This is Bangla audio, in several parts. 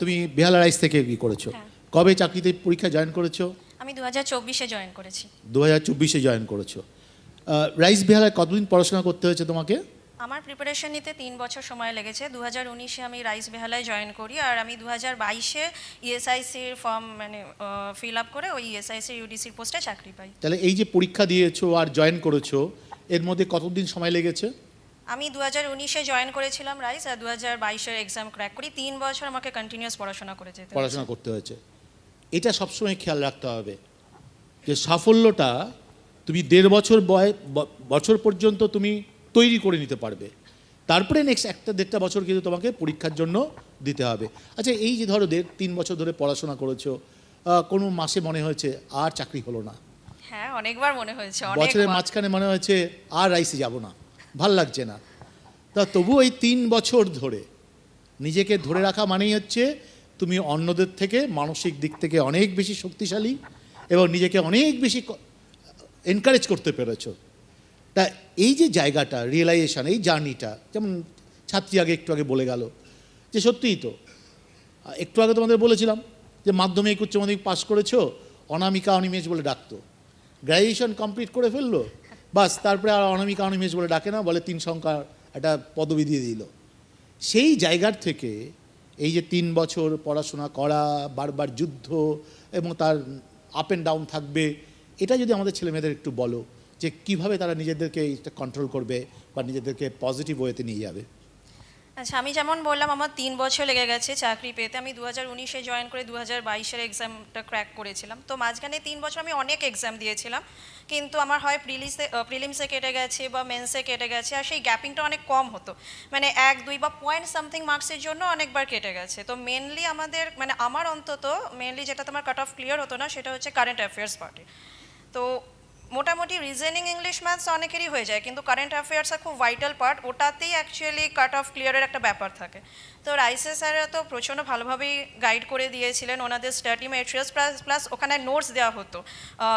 তুমি বেহালা রাইস থেকে কি করেছ। হ্যাঁ। কবে চাকরিতে পরীক্ষা জয়েন করেছ? আমি দু হাজার চব্বিশে জয়েন করেছি। দু হাজার চব্বিশে জয়েন করেছ। রাইস বেহালায় কতদিন পড়াশোনা করতে হয়েছে তোমাকে? আমার প্রিপারেশন নিতে তিন বছর সময় লেগেছে। দু হাজার উনিশে আমি রাইস বেহালায় জয়েন করি আর আমি দু হাজার বাইশে ইএসআইসির ফর্ম মানে ফিল আপ করে ওই ইএসআইসি ইউডিসির পোস্টে চাকরি পাই। তাহলে এই যে পরীক্ষা দিয়েছ আর জয়েন করেছ এর মধ্যে কতদিন সময় লেগেছে? আমি দু হাজার উনিশে জয়েন করেছিলাম রাইস আর দু হাজার বাইশের এক্সাম ক্র্যাক করি। তিন বছর আমাকে কন্টিনিউয়াস পড়াশোনা করে যেতে পড়াশোনা করতে হয়েছে। এটা সবসময় খেয়াল রাখতে হবে যে সাফল্যটা তুমি দেড় বছর বয় বছর পর্যন্ত তুমি তৈরি করে নিতে পারবে। তারপরে নেক্সট একটা দেড়টা বছর কিন্তু তোমাকে পরীক্ষার জন্য দিতে হবে। আচ্ছা এই যে ধরো দেড় তিন বছর ধরে পড়াশোনা করেছ কোনো মাসে মনে হয়েছে আর চাকরি হলো না? হ্যাঁ অনেকবার মনে হয়েছে বছরের মাঝখানে মনে হয়েছে আর রাইসে যাব না। ভালো লাগছে না। তা তবু এই তিন বছর ধরে নিজেকে ধরে রাখা মানেই হচ্ছে তুমি অন্যদের থেকে মানসিক দিক থেকে অনেক বেশি শক্তিশালী এবং নিজেকে অনেক বেশি এনকারেজ করতে পেরেছ। তা এই যে জায়গাটা রিয়েলাইজেশন এই জার্নিটা যেমন ছাত্রী আগে একটু আগে বলে গেল যে সত্যিই তো, একটু আগে তোমাদের বলেছিলাম যে মাধ্যমিক উচ্চ মাধ্যমিক পাস করেছ, অনামিকা অনিমেষ বলে ডাকতো। গ্র্যাজুয়েশন কমপ্লিট করে ফেলল? বাস, তারপরে আর অনামিকা অনামিষ বলে ডাকে না, বলে তিন সংখ্যার একটা পদবি দিয়ে দিল। সেই জায়গার থেকে এই যে তিন বছর পড়াশোনা করা, বারবার যুদ্ধ এবং তার আপ অ্যান্ড ডাউন থাকবে, এটা যদি আমাদের ছেলেমেয়েদের একটু বলো যে কীভাবে তারা নিজেদেরকে কন্ট্রোল করবে বা নিজেদেরকে পজিটিভ ওয়েতে নিয়ে যাবে। আচ্ছা আমি যেমন বললাম, আমার তিন বছর লেগে গেছে চাকরি পেতে। আমি দু হাজার উনিশে জয়েন করে দু হাজার বাইশের এক্সামটা ক্র্যাক করেছিলাম। তো মাঝখানে তিন বছর আমি অনেক এক্সাম দিয়েছিলাম। কিন্তু আমার হয় প্রিলিসে প্রিলিমসে কেটে গেছে বা মেন্সে কেটে গেছে, আর সেই গ্যাপিংটা অনেক কম হতো। মানে এক, দুই বা পয়েন্ট সামথিং মার্কসের জন্য অনেকবার কেটে গেছে। তো মেনলি আমাদের মানে আমার অন্তত মেনলি যেটা তোমার কাট অফ ক্লিয়ার হতো না, সেটা হচ্ছে কারেন্ট অ্যাফেয়ার্স পার্টি তো মোটামুটি রিজেনিং ইংলিশ ম্যাথস অনেকেরই হয়ে যায়, কিন্তু কারেন্ট অ্যাফেয়ার্সটা খুব ভাইটাল পার্ট ওটাতেই অ্যাকচুয়ালি কাট অফ ক্লিয়ারের একটা ব্যাপার থাকে। তো রাইসে স্যাররা তো প্রচণ্ড ভালোভাবেই গাইড করে দিয়েছিলেন ওনাদের স্টাডি মেটেরিয়ালস প্লাস প্লাস ওখানে নোটস দেওয়া হতো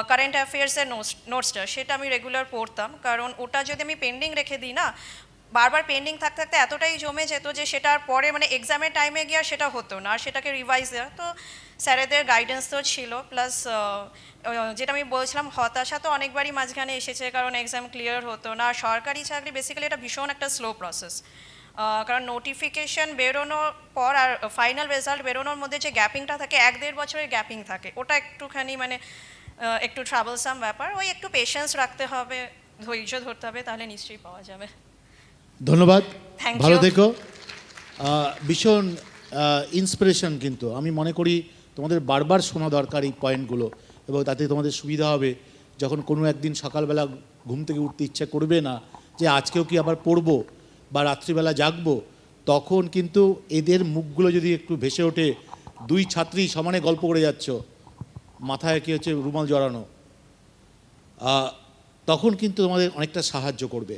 কারেন্ট অ্যাফেয়ার্সের নোটস নোটসটা সেটা আমি রেগুলার পড়তাম, কারণ ওটা যদি আমি পেন্ডিং রেখে দিই না বারবার পেন্ডিং থাকতে থাকতে এতটাই জমে যেত যে সেটার পরে মানে এক্সামের টাইমে গিয়ে সেটা হতো না, আর সেটাকে রিভাইজ দেওয়া। তো স্যারেদের গাইডেন্স তো ছিল প্লাস যেটা আমি বলছিলাম, হতাশা তো অনেকবারই মাঝখানে এসেছে, কারণ এক্সাম ক্লিয়ার হতো না। সরকারি চাকরি বেসিক্যালি এটা ভীষণ একটা স্লো প্রসেস কারণ নোটিফিকেশন বেরোনোর পর আর ফাইনাল রেজাল্ট বেরোনোর মধ্যে যে গ্যাপিংটা থাকে, এক দেড় বছরের গ্যাপিং থাকে, ওটা একটুখানি মানে একটু ট্রাভেলসাম ব্যাপার। ওই একটু পেশেন্স রাখতে হবে, ধৈর্য ধরতে হবে, তাহলে নিশ্চয়ই পাওয়া যাবে। ধন্যবাদ। ভালো. থেকো। ভীষণ ইন্সপিরেশন কিন্তু। আমি মনে করি তোমাদের বারবার শোনা দরকার এই পয়েন্টগুলো এবং তাতে তোমাদের সুবিধা হবে। যখন কোনো একদিন সকালবেলা ঘুম থেকে উঠতে ইচ্ছা করবে না যে আজকেও কি আবার পড়ব বা রাত্রিবেলা জাগবো তখন কিন্তু এদের মুখগুলো যদি একটু ভেসে ওঠে দুই ছাত্রী সমানে গল্প করে যাচ্ছ মাথায় কি হচ্ছে রুমাল জড়ানো তখন কিন্তু তোমাদের অনেকটা সাহায্য করবে।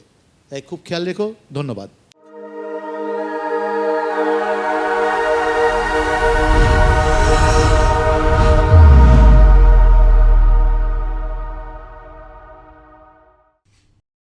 তাই খুব খেয়াল রেখো ধন্যবাদ।